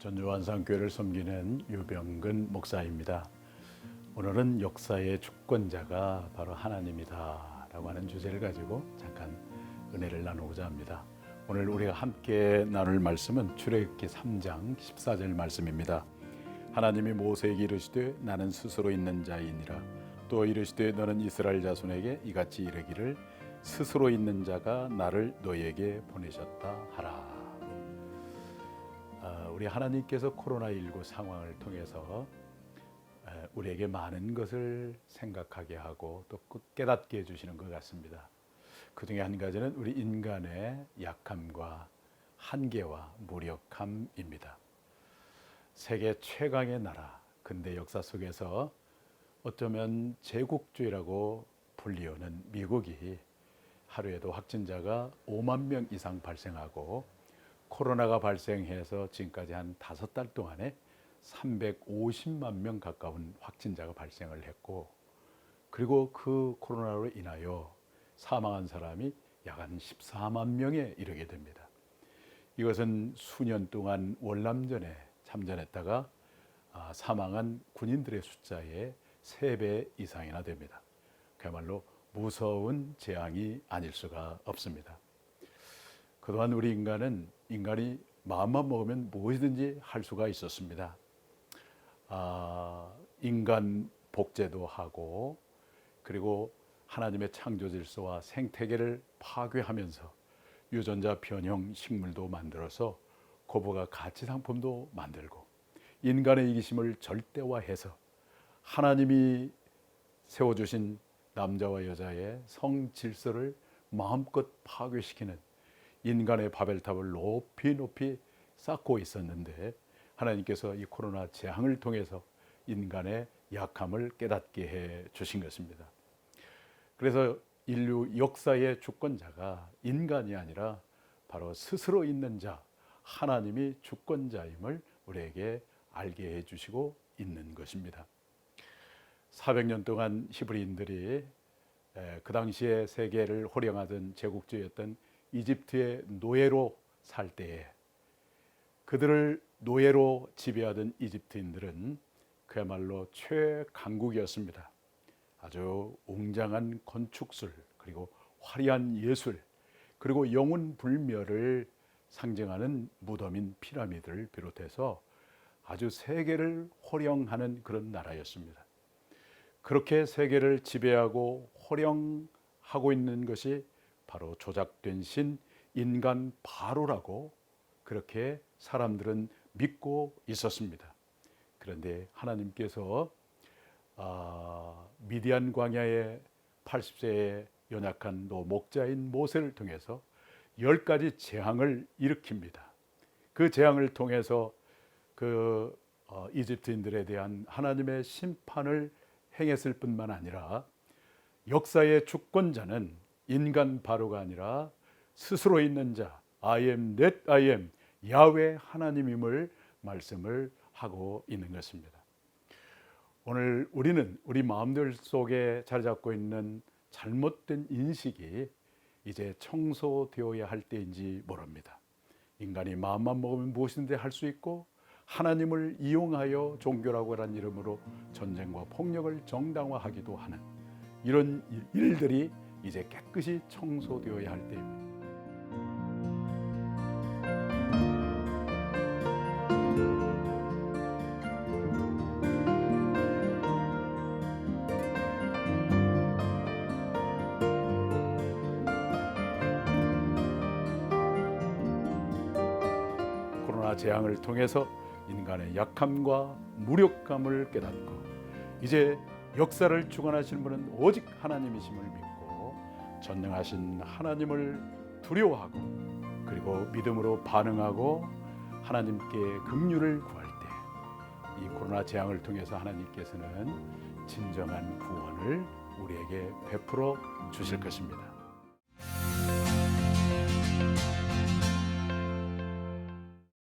전주환상교회를 섬기는 유병근 목사입니다. 오늘은 역사의 주권자가 바로 하나님이다라고 하는 주제를 가지고 잠깐 은혜를 나누고자 합니다. 오늘 우리가 함께 나눌 말씀은 출애굽기 3장 14절 말씀입니다. 하나님이 모세에게 이르시되 나는 스스로 있는 자이니라 또 이르시되 너는 이스라엘 자손에게 이같이 이르기를 스스로 있는 자가 나를 너에게 보내셨다 하라. 아, 우리 하나님께서 코로나19 상황을 통해서 에, 우리에게 많은 것을 생각하게 하고 또 깨닫게 해주시는 것 같습니다. 그 중에 한 가지는 우리 인간의 약함과 한계와 무력함입니다. 세계 최강의 나라, 근대 역사 속에서 어쩌면 제국주의라고 불리우는 미국이 하루에도 확진자가 5만 명 이상 발생하고 코로나가 발생해서 지금까지 한 다섯 달 동안에 350만 명 가까운 확진자가 발생을 했고 그리고 그 코로나로 인하여 사망한 사람이 약 한 14만 명에 이르게 됩니다. 이것은 수년 동안 월남전에 참전했다가 아, 사망한 군인들의 숫자의 세배 이상이나 됩니다. 그야말로 무서운 재앙이 아닐 수가 없습니다. 그동안 우리 인간은 인간이 마음만 먹으면 무엇이든지 할 수가 있었습니다. 아, 인간 복제도 하고 그리고 하나님의 창조 질서와 생태계를 파괴하면서 유전자 변형 식물도 만들어서 고부가 가치 상품도 만들고 인간의 이기심을 절대화해서 하나님이 세워주신 남자와 여자의 성 질서를 마음껏 파괴시키는 인간의 바벨탑을 높이 높이 쌓고 있었는데 하나님께서 이 코로나 재앙을 통해서 인간의 약함을 깨닫게 해 주신 것입니다. 그래서 인류 역사의 주권자가 인간이 아니라 바로 스스로 있는 자, 하나님이 주권자임을 우리에게 알게 해 주시고 있는 것입니다. 400년 동안 히브리인들이 그 당시에 세계를 호령하던 제국주의였던 이집트의 노예로 살 때에 그들을 노예로 지배하던 이집트인들은 그야말로 최강국이었습니다. 아주 웅장한 건축술 그리고 화려한 예술 그리고 영혼 불멸을 상징하는 무덤인 피라미드를 비롯해서 아주 세계를 호령하는 그런 나라였습니다. 그렇게 세계를 지배하고 호령하고 있는 것이 바로 조작된 신 인간 바로라고 그렇게 사람들은 믿고 있었습니다. 그런데 하나님께서 아, 미디안 광야의 80세의 연약한 노 목자인 모세를 통해서 열 가지 재앙을 일으킵니다. 그 재앙을 통해서 그 어, 이집트인들에 대한 하나님의 심판을 행했을 뿐만 아니라 역사의 주권자는 인간 바로가 아니라 스스로 있는 자 I am that I am 야훼 하나님임을 말씀을 하고 있는 것입니다. 오늘 우리는 우리 마음들 속에 자리 잡고 있는 잘못된 인식이 이제 청소되어야 할 때인지 모릅니다. 인간이 마음만 먹으면 무엇인데 할 수 있고 하나님을 이용하여 종교라고 하는 이름으로 전쟁과 폭력을 정당화하기도 하는 이런 일들이 이제 깨끗이 청소되어야 할 때입니다. 코로나 재앙을 통해서 인간의 약함과 무력감을 깨닫고 이제 역사를 주관하시는 분은 오직 하나님이심을 믿고 전능하신 하나님을 두려워하고 그리고 믿음으로 반응하고 하나님께 긍휼을 구할 때 이 코로나 재앙을 통해서 하나님께서는 진정한 구원을 우리에게 베풀어 주실 것입니다.